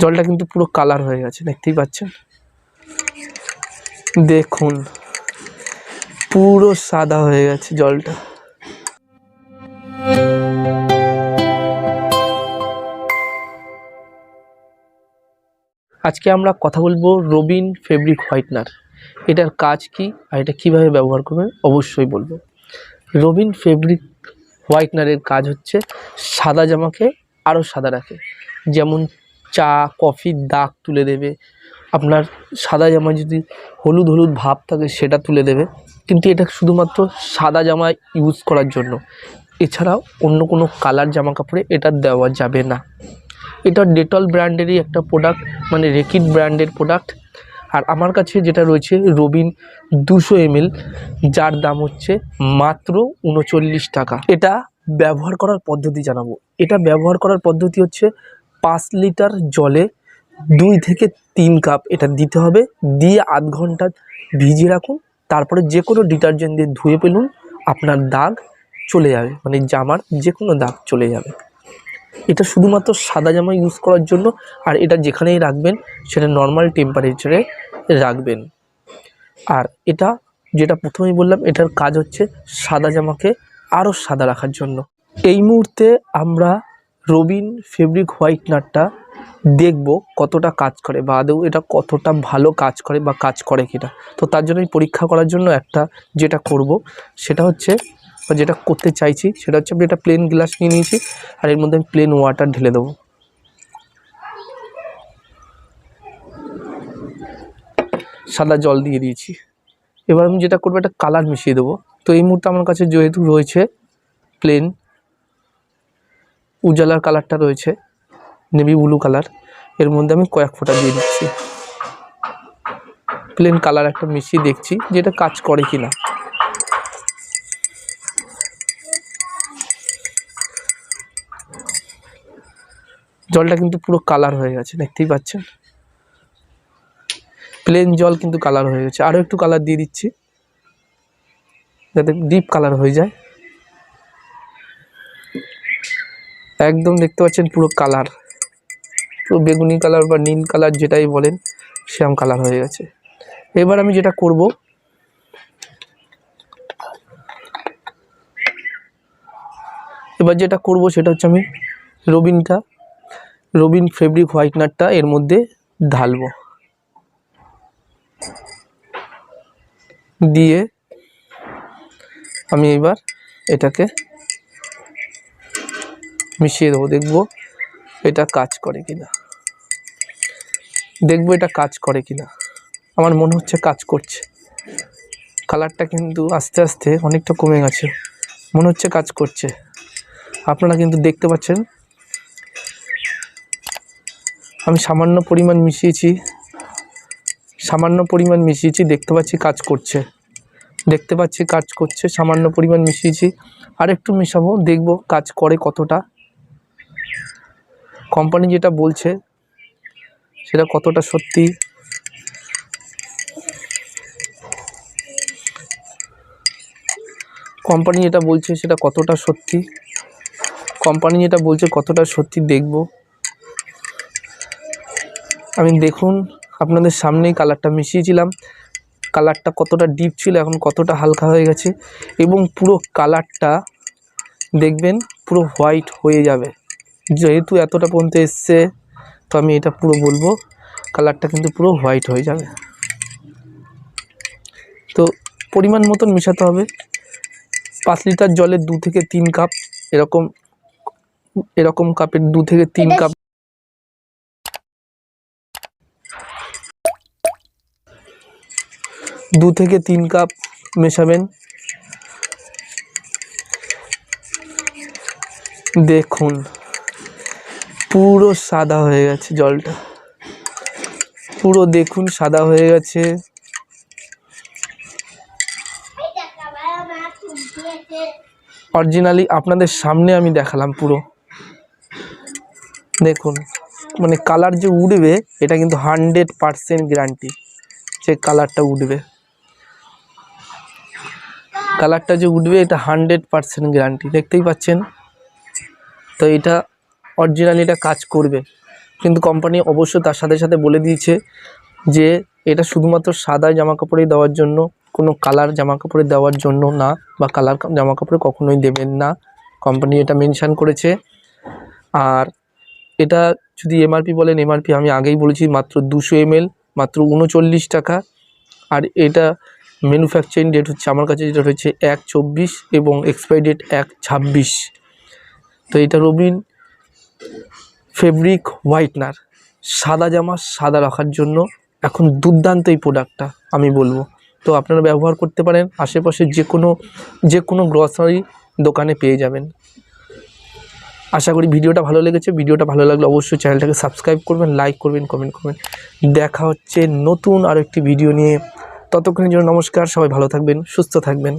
জলটা কিন্তু পুরো কালার হয়ে গেছে, দেখতেই পাচ্ছেন? দেখুন, পুরো সাদা হয়ে গেছে জলটা। আজকে আমরা কথা বলব রবিন ফেব্রিক হোয়াইটনার। এটার কাজ কি আর এটা কীভাবে ব্যবহার করবেন অবশ্যই বলব। রবিন ফেব্রিক হোয়াইটনারের কাজ হচ্ছে সাদা জামাকে আরও সাদা রাখে। যেমন চা, কফির দাগ তুলে দেবে। আপনার সাদা জামা যদি হলুদ হলুদ ভাব থাকে সেটা তুলে দেবে। কিন্তু এটা শুধুমাত্র সাদা জামা ইউজ করার জন্য। এছাড়াও অন্য কোনো কালার জামা কাপড়ে এটা দেওয়া যাবে না। এটা ডেটল ব্র্যান্ডেরই একটা প্রোডাক্ট মানে রেকিড ব্র্যান্ডের প্রোডাক্ট আর আমার কাছে যেটা রয়েছে রবিন দুশো এমএল যার দাম হচ্ছে মাত্র উনচল্লিশ টাকা। এটা ব্যবহার করার পদ্ধতি জানাব। এটা ব্যবহার করার পদ্ধতি হচ্ছে পাঁচ লিটার জলে দুই থেকে তিন কাপ এটা দিতে হবে। দিয়ে আধ ঘণ্টা ভিজিয়ে রাখুন। তারপরে যে কোনো ডিটারজেন্ট দিয়ে ধুয়ে ফেলুন, আপনার দাগ চলে যাবে। মানে জামার যে কোনো দাগ চলে যাবে। এটা শুধুমাত্র সাদা জামা ইউজ করার জন্য, আর এটা যেখানেই রাখবেন, সেটা নর্মাল টেম্পারেচারে রাখবেন। আর এটা যেটা প্রথমেই বললাম, এটার কাজ হচ্ছে সাদা জামাকে আরও সাদা রাখার জন্য। এই মুহূর্তে আমরা রবিন ফেব্রিক হোয়াইটনারটা দেখব কতটা কাজ করে বা আদৌ এটা কতটা ভালো কাজ করে বা কাজ করে কিনা। তো তার জন্য আমি পরীক্ষা করার জন্য একটা যেটা করব, সেটা হচ্ছে, বা যেটা করতে চাইছি, সেটা হচ্ছে আমি একটা প্লেন গ্লাস নিয়ে নিয়েছি, আর এর মধ্যে আমি প্লেন ওয়াটার ঢেলে দেবো। সাদা জল দিয়ে দিয়েছি। এবার আমি যেটা করব, একটা কালার মিশিয়ে দেবো। তো এই মুহূর্তে আমার কাছে যেহেতু রয়েছে প্লেন উজালার কালারটা রয়েছে নেভি ব্লু কালারের মধ্যে আমি কয়েক ফোঁটা দিয়ে দিচ্ছি। প্লেন কালার একটা মিশিয়ে দেখছি যে এটা কাজ করে কি না জলটা কিন্তু পুরো কালার হয়ে গেছে, দেখতেই পাচ্ছেন? প্লেন জল কিন্তু কালার হয়ে গেছে। আরও একটু কালার দিয়ে দিচ্ছি, যাতে ডিপ কালার হয়ে যায়। একদম দেখতে পাচ্ছেন পুরো কালার। পুরো বেগুনি কালার বা নীল কালার যেটাই বলেন শ্যাম কালার হয়ে গেছে। এবার আমি যেটা করব, এবার যেটা করব সেটা হচ্ছে আমি রবিনটা, রবিন ফেব্রিক হোয়াইটনারটা এর মধ্যে ঢালবো। দিয়ে আমি এবার এটাকে মিশিয়ে দেবো, দেখব এটা কাজ করে কিনা। দেখব এটা কাজ করে কিনা। আমার মনে হচ্ছে কাজ করছে। কালারটা কিন্তু আস্তে আস্তে অনেকটা কমে গেছে। মনে হচ্ছে কাজ করছে। আপনারা কিন্তু দেখতে পাচ্ছেন। আমি সামান্য পরিমাণ মিশিয়েছি। সামান্য পরিমাণ মিশিয়েছি, দেখতে পাচ্ছি কাজ করছে। দেখতে পাচ্ছি কাজ করছে, সামান্য পরিমাণ মিশিয়েছি। আর একটু মিশাবো, দেখব কাজ করে কতটা। কোম্পানি যেটা বলছে, সেটা কতটা সত্যি? কোম্পানি যেটা বলছে, সেটা কতটা সত্যি? কোম্পানি যেটা বলছে, কতটা সত্যি দেখব। আমি দেখুন, আপনাদের সামনেই কালারটা মিশিয়েছিলাম। কালারটা কতটা ডিপ ছিল, এখন কতটা হালকা হয়ে গেছে। এবং পুরো কালারটা দেখবেন, পুরো হোয়াইট হয়ে যাবে। যেহেতু এতটা পর্যন্ত এসছে তো আমি এটা পুরো বলব। কালারটা কিন্তু পুরো হোয়াইট হয়ে যাবে। তো পরিমাণ মতন মেশাতে হবে। পাঁচ লিটার জলে দু থেকে তিন কাপ এরকম এরকম কাপের দু থেকে তিন কাপ। দু থেকে তিন কাপ মেশাবেন। দেখুন। পুরো সাদা হয়ে গেছে জলটা। পুরো দেখুন সাদা হয়ে গেছে। অরিজিনালি আপনাদের সামনে আমি দেখালাম পুরো। দেখুন মানে কালার যে উঠবে, এটা কিন্তু হান্ড্রেড পারসেন্ট গ্যারান্টি যে কালারটা উঠবে। কালারটা যে উঠবে, এটা হান্ড্রেড পারসেন্ট গ্যারান্টি দেখতেই পাচ্ছেন? তো এটা অরিজিনালি এটা কাজ করবে। কিন্তু কোম্পানি অবশ্য তার সাথে সাথে বলে দিয়েছে যে, এটা শুধুমাত্র সাদা জামা কাপড়ে দেওয়ার জন্য, কোনো কালার জামা কাপড়ে দেওয়ার জন্য না, বা কালার জামা কাপড়ে কখনোই দেবেন না। কোম্পানি এটা মেনশান করেছে। আর এটা যদি এমআরপি বলেন এমআরপি আমি আগেই বলেছি, মাত্র দুশো এমএল মাত্র উনচল্লিশ টাকা। আর এটা ম্যানুফ্যাকচারিং ডেট হচ্ছে, আমার কাছে যেটা রয়েছে এক চব্বিশ এবং এক্সপায়ারি ডেট এক ছাব্বিশ। তো এটা রবিন ফেব্রিক হোয়াইটনার। সাদা জামা সাদা রাখার জন্য এখন দুর্দান্ত এই প্রোডাক্টটা আমি বলব। তো আপনারা ব্যবহার করতে পারেন, আশেপাশে যে কোনো যে কোনো গ্রসারি দোকানে পেয়ে যাবেন। আশা করি ভিডিওটা ভালো লেগেছে। ভিডিওটা ভালো লাগলে অবশ্যই চ্যানেলটাকে সাবস্ক্রাইব করবেন লাইক করবেন কমেন্ট করবেন। দেখা হচ্ছে নতুন আরও একটি ভিডিও নিয়ে। ততক্ষণের জন্য নমস্কার, সবাই ভালো থাকবেন, সুস্থ থাকবেন।